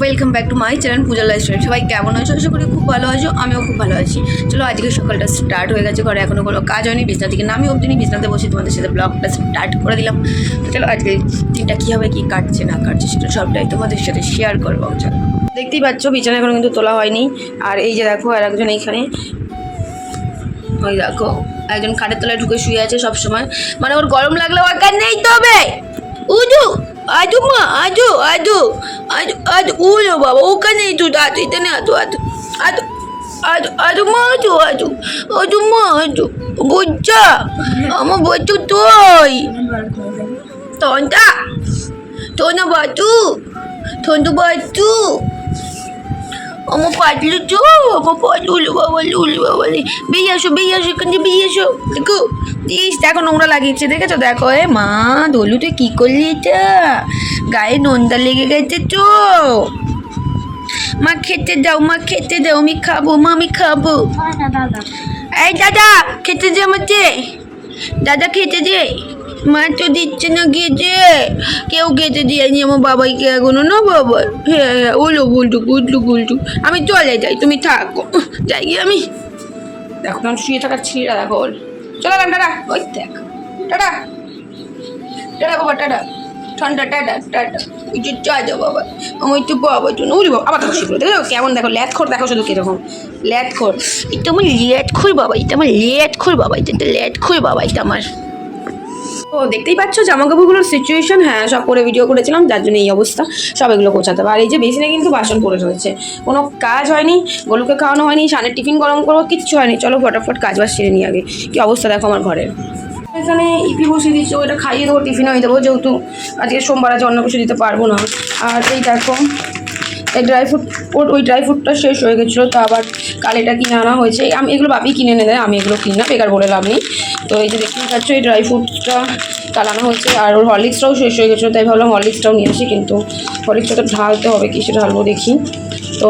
Welcome back to my channel Puja lifestyle সবাই কেমন আছো? আশা করি খুব ভালো আছো, আমিও খুব ভালো আছি। চলো, আজকে সকালটা স্টার্ট হয়ে গেছে, ঘরে এখনও কোনো কাজ হয়নি, বিছনা থেকে নামি অবধি নি বিছনাতে বসে তোমাদের সাথে ব্লগটা স্টার্ট করে দিলাম। তো চলো, আজকে দিনটা কী হবে, কী কাটছে, না কাটছে, সেটা সবটাই তোমাদের সাথে শেয়ার করব, চলো। দেখতেই পাচ্ছ, বিছানা এখনও কিন্তু তোলা হয়নি। আর এই যে দেখো, আর একজন এইখানে। ওই দেখো, একজন খাটের তলায় ঢুকে শুয়ে আছে সব সময় মানে ওর গরম লাগলে ওর কাজ নেই তবে উজু আজু মা আজু আজু আজু আজু উজো বাবা ওখানে একটু আজু এখানে আজু আজু আজু আজু আজু মা আজু আজু আজু মা আজু বুঝছা আমার বচ্চু তুই তন্টা তোনা বাচু তন্তু বাচু আমার পাতলু চো আমার পাতলু বাবা লুলু বাবা বেরিয়ে আসো বেরিয়ে আসো এখান থেকে বেরিয়ে আসো। দেখো ইস দেখো নোংরা লাগিয়েছে দেখেছ? দেখো এ মা দলু তুই কী করলি এটা? গায়ে নোনদা লেগে গেছে তো। মা খেতে দাও মা খেতে দাও আমি খাব মা আমি খাব। এই দাদা খেতে দে আমাকে। দাদা খেতে দে। মা তো দিচ্ছে না খেতে। কেউ খেতে দিয়েনি আমার বাবাইকে, এখনও না বাবা? হ্যাঁ হ্যাঁ ওলো গুলটু গুলটু গুলটু আমি চলে যাই, তুমি থাকো। যাই গিয়ে আমি দেখো তখন শুয়ে থাকার ছিঁড়া দেখো ওর চলে গেলাম, টাটা। ওই দেখ, টাটা। টাটা বাবা, টাটা। ঠান্ডা, টাটা টাটা। ওই যে চা যাও বাবা। আমার একটু বাবা জন্য উরি বাবা, আবার দেখো শিখলো দেখো কেমন দেখো ল্যাথ খোর দেখো শুধু কীরকম। ল্যাথ খোর এটা আমার লেট খোর বাবা, এটা আমার লেট খোর বাবা, এটা লেট খোর বাবা, এটা আমার। ও, দেখতেই পাচ্ছ জামা কাপড়গুলোর সিচুয়েশন হ্যাঁ সব করে ভিডিও করেছিলাম, যার জন্য এই অবস্থা। সব এগুলো গোছাতে। আর এই যে বেসিনে কিন্তু বাসন পড়ে রয়েছে। কোনো কাজ হয়নি গলুকে খাওয়ানো হয়নি সানের টিফিন গরম করব, কিচ্ছু হয়নি। চলো ফটাফট কাজ বাজ সেরে নিই আগে। কি অবস্থা দেখো আমার ঘরের? এখানে ইপি বসিয়ে দিচ্ছি ওটা খাইয়ে দেবো টিফিন হয়ে দেবো যেহেতু আজকে সোমবার আছে, অন্য কিছু দিতে পারব না। আর এই দেখো এই ড্রাই ফ্রুট ওর ওই ড্রাই ফ্রুটটা শেষ হয়ে গেছিল, তো আবার কাল এটা কিনে আনা হয়েছে। আমি এগুলো বাপি কিনে এনে দেয়, আমি এগুলো কিনি না, বেকার বলে লাভ নেই। তো এই যে দেখতেই পাচ্ছ, এই ড্রাই ফ্রুটটা কাল আনা হয়েছে, আর ওর হরলিক্সটাও শেষ হয়ে গেছিল, তাই ভাবলাম হরলিক্সটাও নিয়ে আসি, কিন্তু হরলিক্সটা তো ঢালতে হবে, কিসে ঢালবো দেখি। তো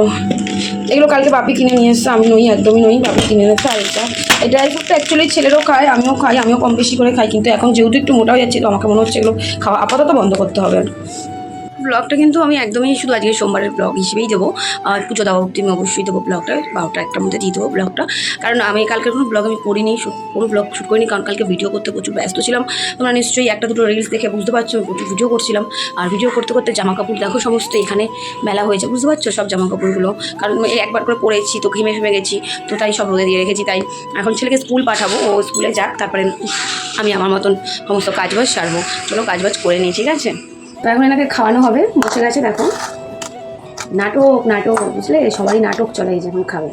এগুলো কালকে বাপি কিনে নিয়ে এসছে, আমি নই, একদমই নই বাপি কিনে এনেছে আর এটা। এই ড্রাই ফ্রুটটা অ্যাকচুয়ালি ছেলেরও খায়, আমিও খাই, আমিও কম বেশি করে খাই, কিন্তু এখন যেহেতু একটু মোটা হয়ে যাচ্ছে, তো আমাকে মনে হচ্ছে এগুলো খাওয়া আপাতত বন্ধ করতে হবে। ব্লগটা কিন্তু আমি একদমই শুধু আজকে সোমবারের ব্লগ হিসেবেই দেবো। আর পুজো দেওয়া অবধি আমি অবশ্যই দেবো ব্লগটা বারোটা একটার মধ্যে দিয়ে দেবো ব্লগটা কারণ আমি কালকে কোনো ব্লগ আমি করিনি কোনো ব্লগ শ্যুট করিনি, কারণ কালকে ভিডিও করতে প্রচুর ব্যস্ত ছিলাম। তোমরা নিশ্চয়ই একটা দুটো রিলস দেখে বুঝতে পারছ, আমি প্রচুর ভিডিও করছিলাম। আর ভিডিও করতে করতে জামা কাপড় দেখো সমস্ত এখানে মেলা হয়েছে, বুঝতে পারছ সব জামা কাপড়গুলো কারণ এই একবার করে পরেছি, তো ঘেমে ফেমে গেছি, তো তাই সব রোদে দিয়ে রেখেছি, তাই এখন ছেলেকে স্কুল পাঠাবো, ও স্কুলে যাক, তারপরে আমি আমার মতন সমস্ত কাজবাজ সারবো। চলো কাজবাজ করে নিই, ঠিক আছে? তো এখন এনাকে খাওয়ানো হবে, বসে গেছে দেখো। নাটক নাটক, বুঝলে? সবাই নাটক চলে এই এখন খাবে।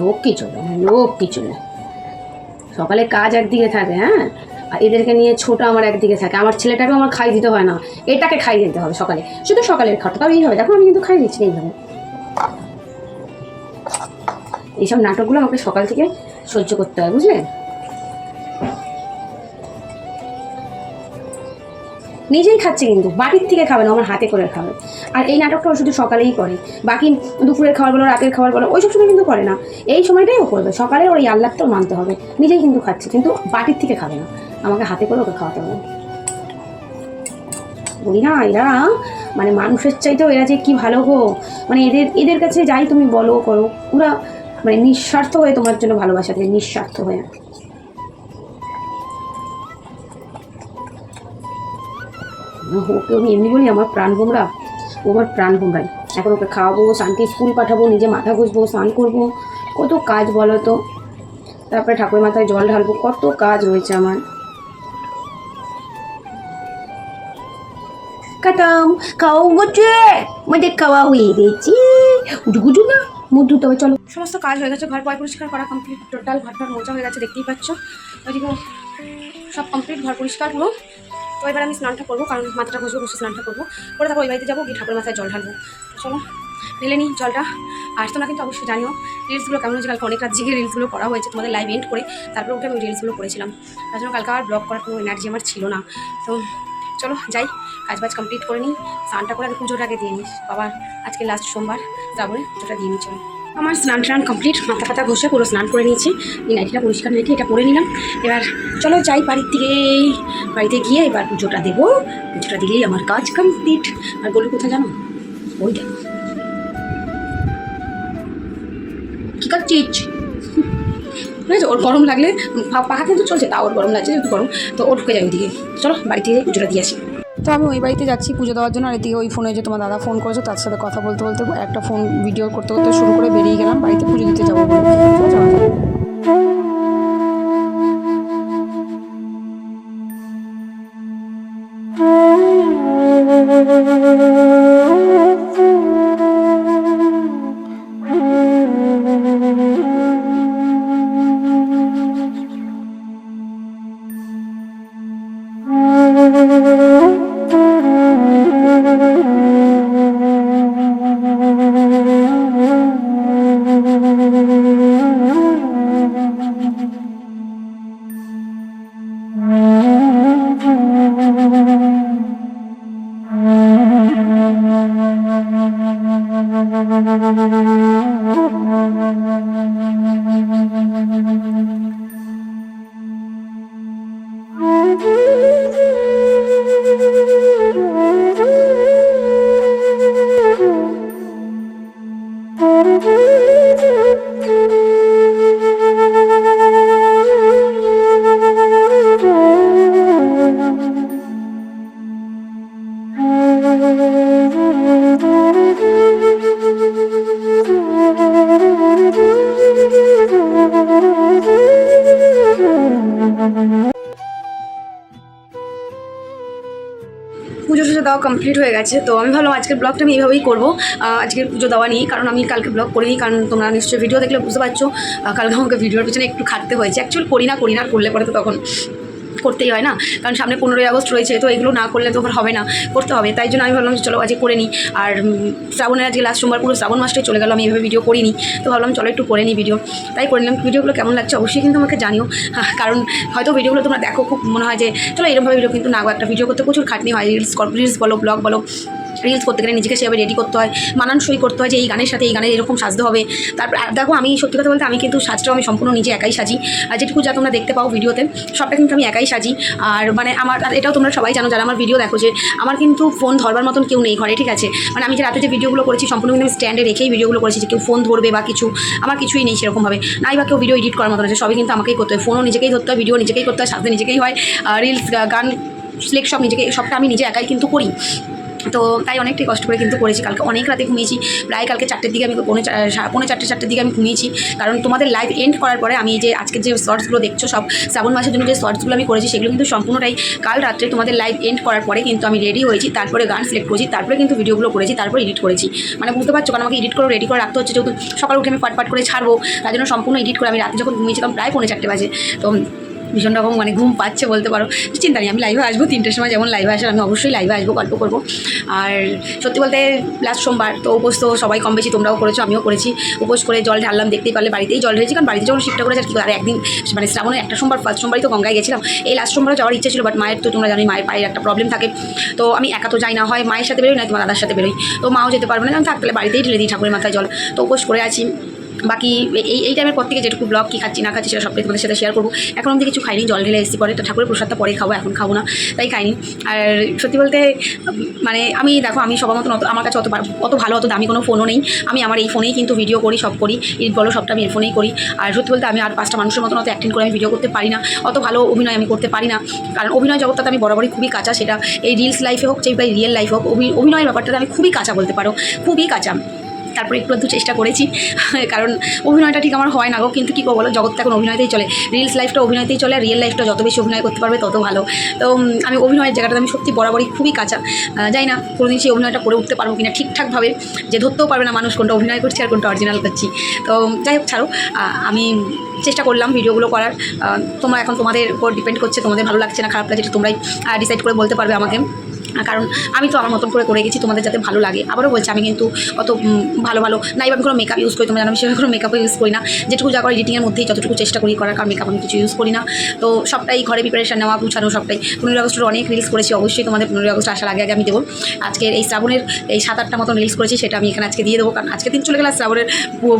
লোক কিছু না লোক কিছু না সকালে কাজ একদিকে থাকে হ্যাঁ? আর এদেরকে নিয়ে ছোট আমার একদিকে থাকে। আমার ছেলেটাকেও আমার খাই দিতে হয় না। এটাকে খাই দিতে হবে সকালে। শুধু সকালের খাওয়া তাও এই হবে। দেখো, আমি কিন্তু খাই দিচ্ছি এইভাবে। এইসব নাটকগুলো আমাকে সকাল থেকে সহ্য করতে হয়, বুঝলে? নিজেই খাচ্ছে কিন্তু বাটির থেকে খাবে না, আমার হাতে করে খাবে। আর এই নাটকটাও শুধু সকালেই করে, বাকি দুপুরের খাবার বলো রাতের খাবার বলো ওইসব সময় কিন্তু করে না। এই সময়টাই ও করবে, সকালে ওর এই আল্লাহটাও মানতে হবে। নিজেই কিন্তু খাচ্ছে, কিন্তু বাটির থেকে খাবে না। আমাকে হাতে করে ওকে খাওয়াতে হবে। বলি না, এরা মানে মানুষের চাইতেও এরা যে কি ভালো গো। মানে এদের এদের কাছে যাই তুমি বলো, করো। ওরা মানে নিঃস্বার্থ হয়ে তোমার জন্য ভালোবাসা দেয় নিঃস্বার্থ হয়ে। ওকে আমি এমনি বলি আমার প্রাণ ভোমরা ও আমার প্রাণ ভোমরাই এখন ওকে খাওয়াবো, শান্তি স্কুল পাঠাবো, নিজে মাথা ঘষবো, স্নান করব। কত কাজ বলো তো? তারপরে ঠাকুর মাথায় জল ঢালবো। কত কাজ রয়েছে আমার। কাটাম খাওয়া গেছে আমাদের খাওয়া হয়ে গেছে। উঠু না। মুখ ধুতে হবে, চলো। সমস্ত কাজ হয়ে গেছে, ঘর পয় পরিষ্কার করা কমপ্লিট টোটাল ঘর ঘর মোচা হয়ে গেছে, দেখতেই পাচ্ছ। ওইদিকে সব কমপ্লিট ঘর পরিষ্কার পুরো। তো এবার আমি স্নানটা করব, কারণ মাথাটা ঘষবো, বসে স্নানটা করব। করে তারপর ওই বাড়িতে যাব, গিয়ে ঠাকুরের মাথায় জল ঢালবো। চলো, ঢেলে নিই জলটা। আর তোমরা কিন্তু অবশ্যই জানিও রিলসগুলো কেমন হয়েছে? কালকে অনেক রাত জেগে রিলসগুলো করা হয়েছে, তোমাদের লাইভ এন্ড করে তারপরে উঠে আমি রিলসগুলো করেছিলাম। তার জন্য কালকে আর ব্লগ করার কোনো এনার্জি আমার ছিল না। তো চলো, যাই। কাজ বাজ কমপ্লিট করে নিই। স্নানটা করে আমি পুজোটাকে দিয়ে নিই। বাবা, আজকে লাস্ট সোমবার তারপরে পুজোটা দিয়ে নিই চলো আমার স্নান টান কমপ্লিট মাথা ফাতা ঘষে পুরো স্নান করে নিয়েছি। নাইটিটা পরিষ্কার নাইটি এটা পরে নিলাম। এবার চলো যাই বাড়ির থেকে বাড়িতে গিয়ে এবার পুজোটা দেবো। পুজোটা দিলেই আমার কাজ কমপ্লিট আর গলু কোথায় জানো? ওই দেখো। কী করছিস ঠিক আছে, ওর গরম লাগলে পাখা কিন্তু চলছে তা ওর গরম লাগছে, একটু গরম। তো ও ঢুকে যায় ওইদিকে। চলো বাড়ি থেকে পুজোটা দিয়ে আসি। তো আমি ওই বাড়িতে যাচ্ছি পুজো দেওয়ার জন্য, আর এদিকে ওই ফোনে যে তোমার দাদা ফোন করেছে, তার সাথে কথা বলতে বলতে একটা ফোন ভিডিও করতে করতে শুরু করে বেরিয়ে গেলাম, বাড়িতে পুজো দিতে যাব চলো যাওয়া দেওয়া কমপ্লিট হয়ে গেছে। তো আমি ভাবলাম আজকের ব্লগটা আমি এইভাবেই করব। আজকের পুজো দেওয়া নিয়ে কারণ আমি কালকে ব্লগ করিনি, কারণ তোমরা নিশ্চয়ই ভিডিও দেখলে বুঝতে পারছ। কালকে আমাকে ভিডিওর পিছনে একটু খাটতে হয়েছে। অ্যাকচুয়ালি করি না করি না, করলে পরে তো তখন করতেই হয় না। কারণ সামনে পনেরোই আগস্ট রয়েছে তো এগুলো না করলে তো হবে না করতে হবে। তাই জন্য আমি ভাবলাম চলো আজকে করে নিই। আর শ্রাবণের আজকে লাস্ট সোমবার পুরো শ্রাবণ মাসটাই চলে গেল আমি এভাবে ভিডিও করিনি। তো ভাবলাম চলো একটু করে নিই ভিডিও তাই করে নিলাম। ভিডিওগুলো কেমন লাগছে অবশ্যই কিন্তু আমাকে জানিও। হ্যাঁ, কারণ হয়তো ভিডিওগুলো তোমরা দেখো খুব মনে হয় যে চলো এরকমভাবে ভিডিও কিন্তু না একটা ভিডিও করতে প্রচুর খাটনি হয়। রিলস রিলস বলো ব্লগ বলো। রিলস করতে গেলে নিজেকে সেভাবে রেডি করতে হয়, মানানসই করতে হয় যে এই গানের সাথে এই গানের এরকম সাজতে হবে। তারপর দেখো আমি সত্যি কথা বলতে আমি কিন্তু সাজটাও আমি সম্পূর্ণ নিজে একাই সাজি। আর যেটুকু যা তোমরা দেখতে পাও ভিডিওতে সবটা কিন্তু আমি একাই সাজি। আর মানে আমার, আর এটাও তোমরা সবাই জানো, যারা আমার ভিডিও দেখো যে আমার কিন্তু ফোন ধরবার মতন কেউ নেই ঘরে, ঠিক আছে? মানে আমি যে রাতে যে ভিডিওগুলো করেছি সম্পূর্ণ কিন্তু আমি স্ট্যান্ডে রেখেই ভিডিওগুলো করেছি যে কেউ ফোন ধরবে বা কিছু, আমার কিছুই নেই সেরকমভাবে। নাই বা কেউ ভিডিও এডিট করার মতন আছে, সবই কিন্তু আমাকেই করতে হয়। ফোনও নিজেকেই ধরতে হয় ভিডিও নিজেকেই করতে হয়, সাজতে নিজেকেই হয়। রিলস গান সিলেক্ট সব নিজেকে সবটা আমি নিজে একাই কিন্তু করি। তো তাই অনেকটাই কষ্ট করে কিন্তু করেছি। কালকে অনেক রাতে ঘুমিয়েছি। প্রায় কালকে চারটের দিকে আমি পৌনে পৌনে চারটে, চারটের দিকে আমি ঘুমিয়েছি। কারণ তোমাদের লাইভ এন্ড করার পরে আমি যে আজকের যে শর্টসগুলো দেখছ সব, শ্রাবণ মাসের জন্য যে শর্টসগুলো আমি করেছি সেগুলো কিন্তু সম্পূর্ণটাই কাল রাত্রে তোমাদের লাইভ এন্ড করার পরে কিন্তু আমি রেডি হয়েছি। তারপরে গান সিলেক্ট করেছি, তারপরে কিন্তু ভিডিওগুলো করেছি, তারপরে এডিট করেছি। মানে বুঝতে পারছ, কারণ আমাকে এডিট করে রেডি করে রাখতে হচ্ছে। যেহেতু সকাল উঠে আমি পাট করে ছাড়বো, তার জন্য সম্পূর্ণ এডিট করে আমি রাতে যখন ঘুমিয়েছিলাম প্রায় পৌনে চারটে বাজে। তো ভীষণ রকম মানে ঘুম পাচ্ছে বলতে পারো। চিন্তা নেই, আমি লাইভে আসব, তিনটের সময় যেমন লাইভে আসার আমি অবশ্যই লাইভে আসব, গল্প করব। আর সত্যি বলতে লাস্ট সোমবার তো উপোস তো সবাই কম বেশি, তোমরাও করেছ, আমিও করেছি। উপোস করে জল ঢাললাম, দেখতেই পারলে বাড়িতেই জল ঢেলেছি, কারণ বাড়িতে যখন শিফটটা করেছে, আর কি আর একদিন মানে শ্রাবণের একটা সোমবার ফার্স্ট সোমবারই তো গঙ্গায় গেছিলাম। এই লাস্ট সোমবার যাওয়ার ইচ্ছে ছিল বাট মায়ের তো তোমরা জানোই, মায়ের পায়ের একটা প্রবলেম থাকে। তো আমি একা তো যাই না, হয় মায়ের সাথে বেরোই না তোমার দাদার সাথে বেরোই। তো মাও যেতে পারবে না আমি থাক, তাহলে বাড়িতেই ঢেলে দিই ঠাকুরের মাথায় জল। তো উপোস করে আছি। বাকি এই এই টাইমের পর থেকে যেটুকু ব্লগ কী খাচ্ছি না খাচ্ছি সেটা সবটাই তোমাদের সাথে শেয়ার করব। এখন অব্দি কিছু খাইনি, জল ঢেলে এসেছি, পরে তো ঠাকুরের প্রসাদটা পরে খাব, এখন খাব না, তাই খাইনি। আর সত্যি বলতে মানে আমি দেখো, আমি সবার মতন অত, আমার কাছে অত অত ভালো, অত দামি কোনো ফোনও নেই। আমি আমার এই ফোনেই কিন্তু ভিডিও করি, সব করি ইট বলো সবটা আমি এর ফোনেই করি। আর সত্যি বলতে আমি আর পাঁচটা মানুষের মতন অত অ্যাক্টিং করে আমি ভিডিও করতে পারি না। অত ভালো অভিনয় আমি করতে পারি না। কারণ অভিনয় জগৎটাতে আমি বরাবরই খুবই কাঁচা, সেটা এই রিলস লাইফে হোক, চাই বা রিয়েল লাইফ হোক, অভি- অভিনয়ের ব্যাপারটাতে আমি খুবই কাঁচা বলতে পারো, খুবই কাঁচা। তারপরে একটু একটু চেষ্টা করেছি, কারণ অভিনয়টা ঠিক আমার হয় না গো, কিন্তু কী বলো জগৎটা এখন অভিনয়তেই চলে। রিলস লাইফটা অভিনয়তেই চলে রিয়েল লাইফটা যত বেশি অভিনয় করতে পারবে তত ভালো। তো আমি অভিনয়ের জায়গাটাতে আমি সত্যি বরাবরই খুবই কাঁচা। যাই না, কোনোদিন সেই অভিনয়টা করে উঠতে পারব কিনা ঠিকঠাকভাবে, যে ধরতেও পারবে না মানুষ কোনটা অভিনয় করছি আর কোনটা অরিজিনাল করছি। তো, যাই হোক, ছাড়ো আমি চেষ্টা করলাম ভিডিওগুলো করার। তোমরা এখন তোমাদের উপর ডিপেন্ড করছে, তোমাদের ভালো লাগছে না, খারাপ লাগছে তোমরাই ডিসাইড করে বলতে পারবে আমাকে। কারণ আমি তো আমার মতন করে করে গেছি, তোমাদের যাতে ভালো লাগে। আবারও বলছি, আমি কিন্তু অত ভালো ভালো নাই আমি কোনো মেকআপ ইউজ করি, তোমরা জানো, আমি সেভাবে কোনো মেকআপ ইউজ করি না। যেটুকু যা করে এডিটিংয়ের মধ্যেই যতটুকু চেষ্টা করি করার, কারণ মেকআপ আমি কিছু ইউজ করি না। তো সবটাই ঘরে প্রিপারেশন নেওয়া, গুছানো সবটাই। পনেরোই আগস্টের অনেক রিলস করেছি, অবশ্যই তোমাদের পনেরোই আগস্ট আসার আগে আগে আমি দেবো। আজকের এই শ্রাবণের এই সাত আটটা মতন রিলস করেছি, সেটা আমি এখানে আজকে দিয়ে দেবো। কারণ আজকে দিন চলে গেলে শ্রাবণের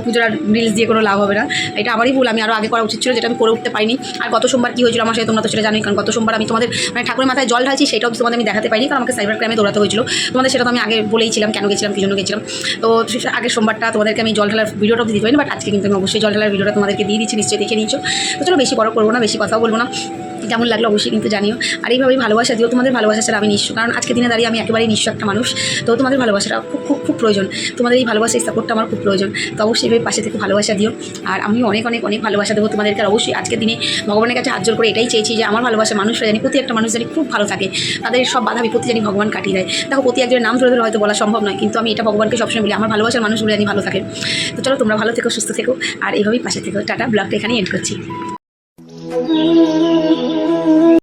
পুজোর রিলস দিয়ে কোনো লাভ হবে না। এটা আমারই ভুল, আমি আরও আগে করা উচিত ছিল, যেটা আমি করে উঠতে পারিনি। আর গত সোমবার কী হয়েছিল আমার সাথে তোমরা তো সেটা জানোই, কারণ গত সোমবার আমি তোমাদের মানে ঠাকুরের মাথায় জল ঢালছি, সেটাও তোমাদের আমি দেখাতে পারিনি, কারণ আমাকে সাইবার ক্রাইমে দৌড়াতে হয়েছিল। তোমাদের সেটা তো আমি আগে বলেইছিলাম কেন গেছিলাম, কী জন্য গেছিলাম। তো আগের সোমবারটা তোমাদেরকে আমি জল ঢালার ভিডিওটা দিতে পারি বাট আজকে কিন্তু আমি অবশ্যই জল ঢালার ভিডিওটা তোমাদেরকে দিয়ে দিচ্ছি, নিশ্চয়ই দেখে নিয়েছো। তো চলো বেশি বড় করব না, বেশি কথাও বলব না। কেমন লাগল অবশ্যই কিন্তু জানিও। আর এইভাবেই ভালোবাসা দিও, তোমাদের ভালোবাসা ছাড়া আমি নিঃস্ব কারণ আজকে দিনে দাঁড়িয়ে আমি একেবারেই নিঃস্ব একটা মানুষ। তো তোমাদের ভালোবাসাটা খুব খুব খুব প্রয়োজন। তোমাদের এই ভালোবাসা এই সাপোর্টটা আমার খুব প্রয়োজন। তো অবশ্যই এভাবে পাশে থেকে ভালোবাসা দিও। আর আমি অনেক অনেক অনেক ভালোবাসা দেবো তোমাদেরকে। আর অবশ্যই আজকের দিনে ভগবানের কাছে হাত জোর করে এটাই চেয়েছি যে, আমার ভালোবাসা মানুষরা জানি, প্রতি একটা মানুষ জানি খুব ভালো থাকে। তাদের সব বাধা বিপত্তি জানি ভগবান কাটিয়ে দেয়। দেখো, প্রতি একজনের নাম ধরে ধরে হয়তো বলা সম্ভব নয়, কিন্তু আমি এটা ভগবানকে সবসময় বলি, আমার ভালোবাসার মানুষগুলো জানি ভালো থাকে। তো চলো, তোমরা ভালো থেকো, সুস্থ থেকো। আর এইভাবেই পাশে থেকো। টাটা, ব্লগটা এখানেই এন্ড করছি।